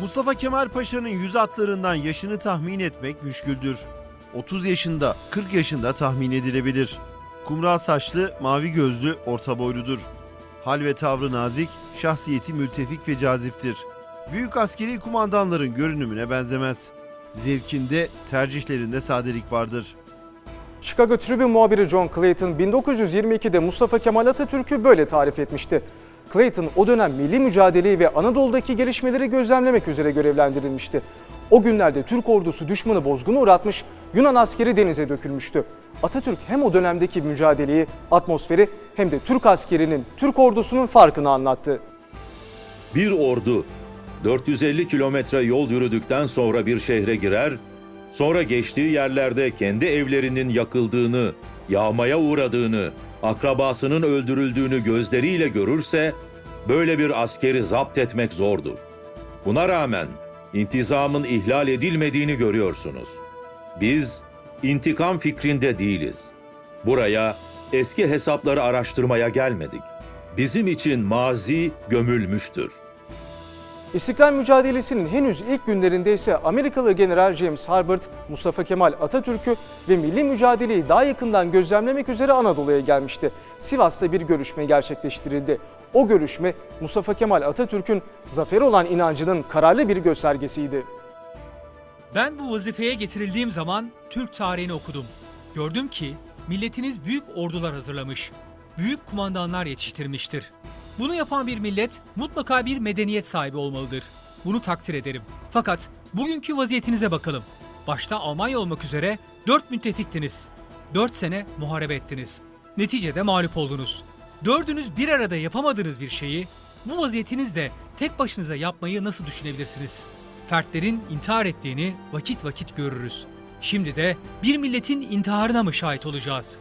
Mustafa Kemal Paşa'nın yüz atlarından yaşını tahmin etmek müşküldür. 30 yaşında, 40 yaşında tahmin edilebilir. Kumral saçlı, mavi gözlü, orta boyludur. Hal ve tavrı nazik, şahsiyeti mültefik ve caziptir. Büyük askeri kumandanların görünümüne benzemez. Zevkinde, tercihlerinde sadelik vardır. Chicago Tribune muhabiri John Clayton 1922'de Mustafa Kemal Atatürk'ü böyle tarif etmişti. Clayton o dönem milli mücadeleyi ve Anadolu'daki gelişmeleri gözlemlemek üzere görevlendirilmişti. O günlerde Türk ordusu düşmanı bozguna uğratmış, Yunan askeri denize dökülmüştü. Atatürk hem o dönemdeki mücadeleyi, atmosferi hem de Türk askerinin, Türk ordusunun farkını anlattı. Bir ordu 450 kilometre yol yürüdükten sonra bir şehre girer, sonra geçtiği yerlerde kendi evlerinin yakıldığını, yağmaya uğradığını, akrabasının öldürüldüğünü gözleriyle görürse, böyle bir askeri zapt etmek zordur. Buna rağmen intizamın ihlal edilmediğini görüyorsunuz. Biz intikam fikrinde değiliz. Buraya eski hesapları araştırmaya gelmedik. Bizim için mazi gömülmüştür. İstiklal mücadelesinin henüz ilk günlerinde ise Amerikalı General James Harbert, Mustafa Kemal Atatürk'ü ve milli mücadeleyi daha yakından gözlemlemek üzere Anadolu'ya gelmişti. Sivas'ta bir görüşme gerçekleştirildi. O görüşme Mustafa Kemal Atatürk'ün zafer olan inancının kararlı bir göstergesiydi. Ben bu vazifeye getirildiğim zaman Türk tarihini okudum. Gördüm ki milletiniz büyük ordular hazırlamış, büyük kumandanlar yetiştirmiştir. Bunu yapan bir millet mutlaka bir medeniyet sahibi olmalıdır. Bunu takdir ederim. Fakat bugünkü vaziyetinize bakalım. Başta Almanya olmak üzere dört müttefiktiniz. Dört sene muharebe ettiniz. Neticede mağlup oldunuz. Dördünüz bir arada yapamadığınız bir şeyi bu vaziyetinizle tek başınıza yapmayı nasıl düşünebilirsiniz? Fertlerin intihar ettiğini vakit vakit görürüz. Şimdi de bir milletin intiharına mı şahit olacağız?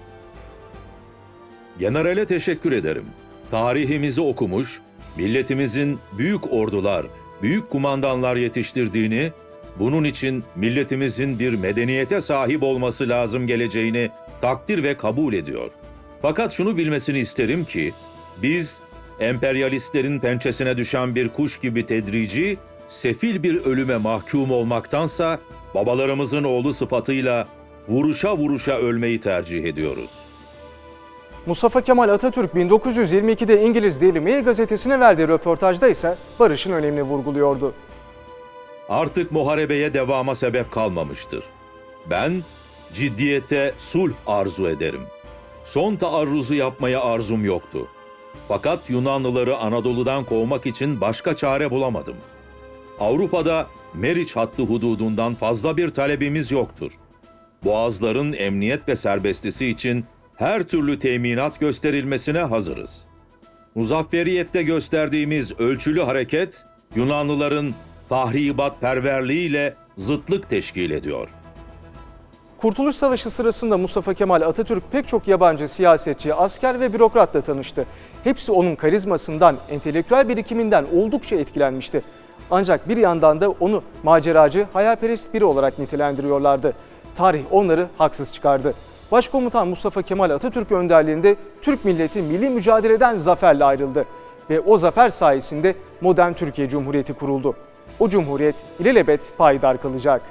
Generale teşekkür ederim. Tarihimizi okumuş, milletimizin büyük ordular, büyük kumandanlar yetiştirdiğini, bunun için milletimizin bir medeniyete sahip olması lazım geleceğini takdir ve kabul ediyor. Fakat şunu bilmesini isterim ki, biz emperyalistlerin pençesine düşen bir kuş gibi tedrici, sefil bir ölüme mahkum olmaktansa babalarımızın oğlu sıfatıyla vuruşa vuruşa ölmeyi tercih ediyoruz. Mustafa Kemal Atatürk 1922'de İngiliz Daily Mail gazetesine verdiği röportajda ise barışın önemini vurguluyordu. Artık muharebeye devama sebep kalmamıştır. Ben ciddiyete sulh arzu ederim. Son taarruzu yapmaya arzum yoktu. Fakat Yunanlıları Anadolu'dan kovmak için başka çare bulamadım. Avrupa'da Meriç hattı hududundan fazla bir talebimiz yoktur. Boğazların emniyet ve serbestisi için her türlü teminat gösterilmesine hazırız. Muzafferiyette gösterdiğimiz ölçülü hareket, Yunanlıların tahribat perverliğiyle zıtlık teşkil ediyor. Kurtuluş Savaşı sırasında Mustafa Kemal Atatürk pek çok yabancı siyasetçi, asker ve bürokratla tanıştı. Hepsi onun karizmasından, entelektüel birikiminden oldukça etkilenmişti. Ancak bir yandan da onu maceracı, hayalperest biri olarak nitelendiriyorlardı. Tarih onları haksız çıkardı. Başkomutan Mustafa Kemal Atatürk önderliğinde Türk milleti milli mücadeleden zaferle ayrıldı. Ve o zafer sayesinde modern Türkiye Cumhuriyeti kuruldu. O cumhuriyet ilelebet payidar kalacak.